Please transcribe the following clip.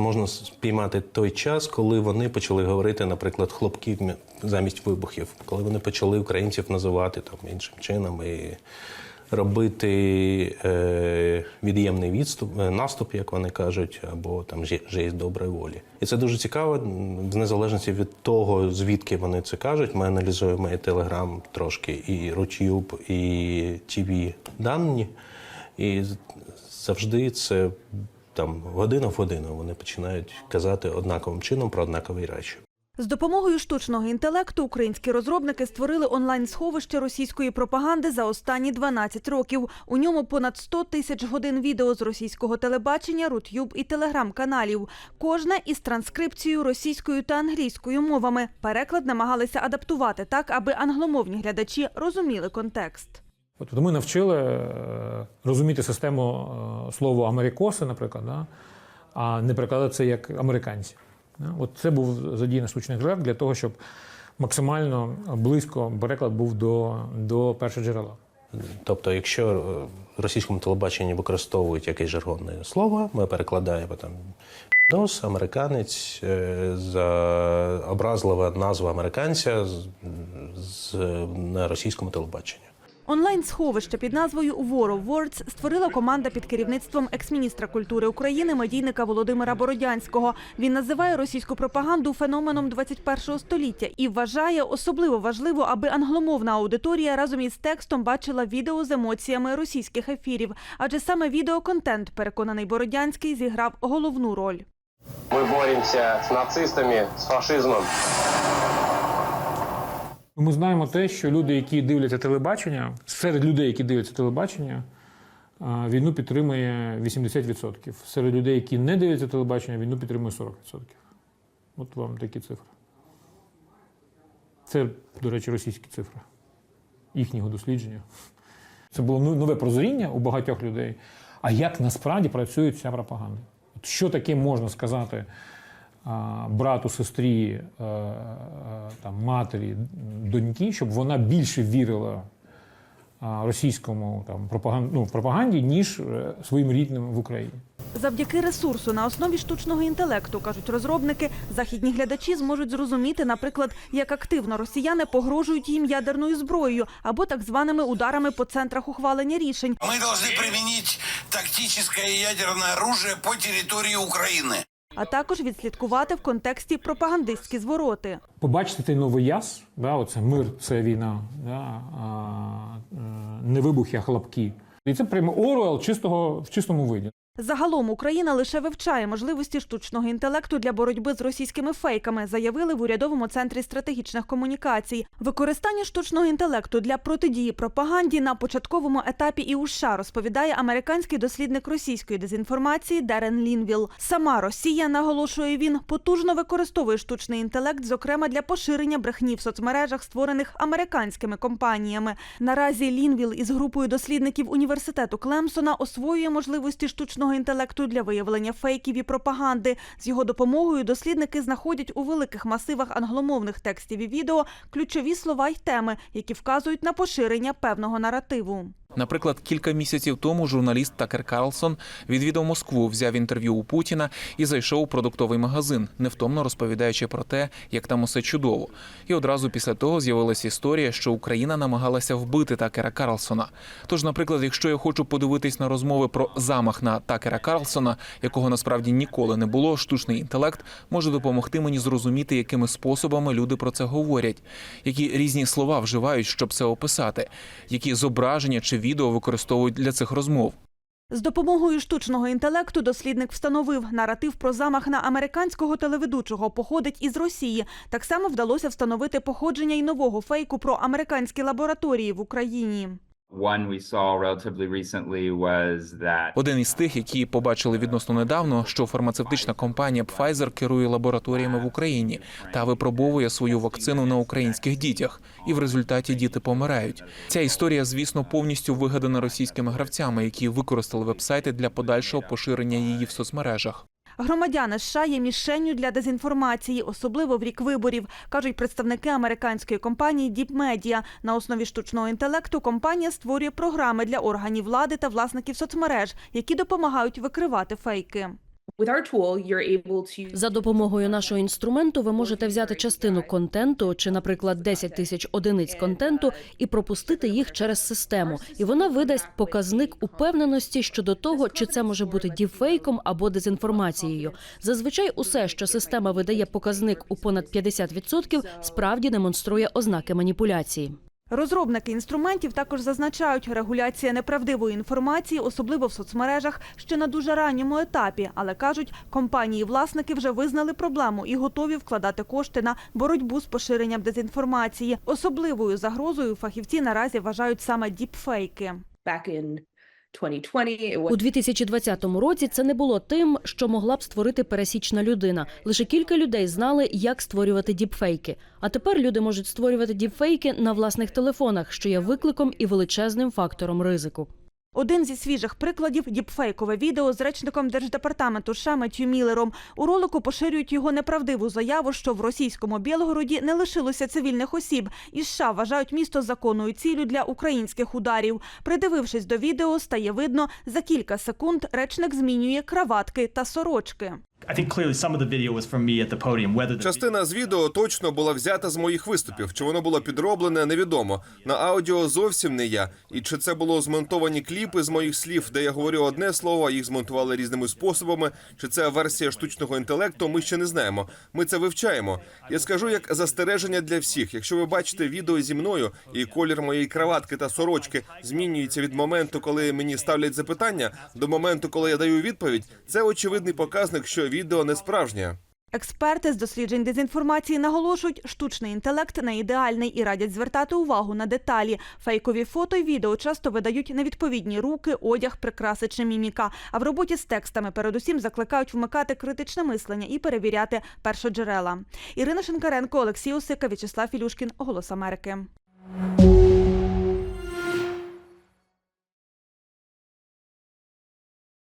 Можна спіймати той час, коли вони почали говорити, наприклад, хлопків замість вибухів, коли вони почали українців називати там іншим чином і робити е, від'ємний відступ, е, наступ, як вони кажуть, або там же- жесть доброї волі. І це дуже цікаво, в незалежності від того, звідки вони це кажуть. Ми аналізуємо і Телеграм трошки, і Рутюб, і ТВ дані. І завжди це там година в годину вони починають казати однаковим чином про однакові речі. З допомогою штучного інтелекту українські розробники створили онлайн-сховище російської пропаганди за останні 12 років. У ньому понад 100 тисяч годин відео з російського телебачення, рутюб і телеграм-каналів. Кожне із транскрипцією російською та англійською мовами. Переклад намагалися адаптувати так, аби англомовні глядачі розуміли контекст. Тобто ми навчили е, розуміти систему е, слова америкоси, наприклад, да? а не перекладати це як американці. От це був задіяний штучний жертв для того, щоб максимально близько переклад був до, до першого джерела. Тобто, якщо е, в російському телебаченні використовують якесь жаргонне слово, ми перекладаємо там дос, американець, образлива назва американця з, з, на російському телебаченні. Онлайн-сховище під назвою War of Words створила команда під керівництвом екс-міністра культури України медійника Володимира Бородянського. Він називає російську пропаганду феноменом 21-го століття і вважає особливо важливо, аби англомовна аудиторія разом із текстом бачила відео з емоціями російських ефірів. Адже саме відеоконтент, переконаний Бородянський, зіграв головну роль. Мы боремся с нацистами, с фашизмом. Ми знаємо те, що люди, які дивляться телебачення, серед людей, які дивляться телебачення, війну підтримує 80%. Серед людей, які не дивляться телебачення, війну підтримує 40%. От вам такі цифри. Це, до речі, російські цифри їхнього дослідження. Це було ну- нове прозріння у багатьох людей. А як насправді працює ця пропаганда? Що таке можна сказати брату, сестрі, е, е, там, матері, доньки, щоб вона більше вірила а, російському там, пропаган... ну, пропаганді, ніж е, своїм рідним в Україні? Завдяки ресурсу на основі штучного інтелекту, кажуть розробники, західні глядачі зможуть зрозуміти, наприклад, як активно росіяни погрожують їм ядерною зброєю або так званими ударами по центрах ухвалення рішень. Мы должны применить тактическое ядерное оружие по территории Украины. а також відслідкувати в контексті пропагандистські звороти. Побачити цей новий яс, да, оце мир, це війна, да, а, не вибухи, а хлопки. І це прямо Оруел чистого, в чистому виді. Загалом Україна лише вивчає можливості штучного інтелекту для боротьби з російськими фейками, заявили в урядовому центрі стратегічних комунікацій. Використання штучного інтелекту для протидії пропаганді на початковому етапі і у США розповідає американський дослідник російської дезінформації Дерен Лінвіл. Сама Росія, наголошує він, потужно використовує штучний інтелект, зокрема для поширення брехні в соцмережах, створених американськими компаніями. Наразі Лінвіл із групою дослідників університету Клемсона освоює можливості штучного інтелекту для виявлення фейків і пропаганди. З його допомогою дослідники знаходять у великих масивах англомовних текстів і відео ключові слова й теми, які вказують на поширення певного наративу. Наприклад, кілька місяців тому журналіст Такер Карлсон відвідав Москву, взяв інтерв'ю у Путіна і зайшов у продуктовий магазин, невтомно розповідаючи про те, як там усе чудово. І одразу після того з'явилася історія, що Україна намагалася вбити Такера Карлсона. Тож, наприклад, якщо я хочу подивитись на розмови про замах на Такера Карлсона, якого насправді ніколи не було, штучний інтелект може допомогти мені зрозуміти, якими способами люди про це говорять, які різні слова вживають, щоб це описати, які зображення чи відео використовують для цих розмов. З допомогою штучного інтелекту дослідник встановив наратив про замах на американського телеведучого походить із Росії. Так само вдалося встановити походження й нового фейку про американські лабораторії в Україні. Один із тих, які побачили відносно недавно, що фармацевтична компанія Pfizer керує лабораторіями в Україні та випробовує свою вакцину на українських дітях, і в результаті діти помирають. Ця історія, звісно, повністю вигадана російськими гравцями, які використали вебсайти для подальшого поширення її в соцмережах. Громадяни США є мішенню для дезінформації, особливо в рік виборів, кажуть представники американської компанії Deep Media. На основі штучного інтелекту компанія створює програми для органів влади та власників соцмереж, які допомагають викривати фейки. За допомогою нашого інструменту ви можете взяти частину контенту, чи, наприклад, 10 тисяч одиниць контенту, і пропустити їх через систему. І вона видасть показник упевненості щодо того, чи це може бути діпфейком або дезінформацією. Зазвичай усе, що система видає показник у понад 50%, справді демонструє ознаки маніпуляції. Розробники інструментів також зазначають, регуляція неправдивої інформації, особливо в соцмережах, ще на дуже ранньому етапі. Але кажуть, компанії-власники вже визнали проблему і готові вкладати кошти на боротьбу з поширенням дезінформації. Особливою загрозою фахівці наразі вважають саме діпфейки. Back in 2020. It was У 2020 році це не було тим, що могла б створити пересічна людина. Лише кілька людей знали, як створювати діпфейки. А тепер люди можуть створювати діпфейки на власних телефонах, що є викликом і величезним фактором ризику. Один зі свіжих прикладів – діпфейкове відео з речником Держдепартаменту США Меттю Міллером. У ролику поширюють його неправдиву заяву, що в російському Білгороді не лишилося цивільних осіб. І США вважають місто законною ціллю для українських ударів. Придивившись до відео, стає видно, за кілька секунд речник змінює краватки та сорочки. Частина з відео точно була взята з моїх виступів. Чи воно було підроблене, невідомо. На аудіо зовсім не я. І чи це було змонтовані кліпи з моїх слів, де я говорю одне слово, а їх змонтували різними способами. Чи це версія штучного інтелекту? Ми ще не знаємо. Ми це вивчаємо. Я скажу як застереження для всіх. Якщо ви бачите відео зі мною і колір моєї краватки та сорочки змінюється від моменту, коли мені ставлять запитання, до моменту, коли я даю відповідь, це очевидний показник, що відео не справжнє. Експерти з досліджень дезінформації наголошують, штучний інтелект не ідеальний і радять звертати увагу на деталі. Фейкові фото й відео часто видають невідповідні руки, одяг, прикраси чи міміка. А в роботі з текстами передусім закликають вмикати критичне мислення і перевіряти першоджерела. Ірина Шинкаренко, Олексій Осика, В'ячеслав Ілюшкін. Голос Америки.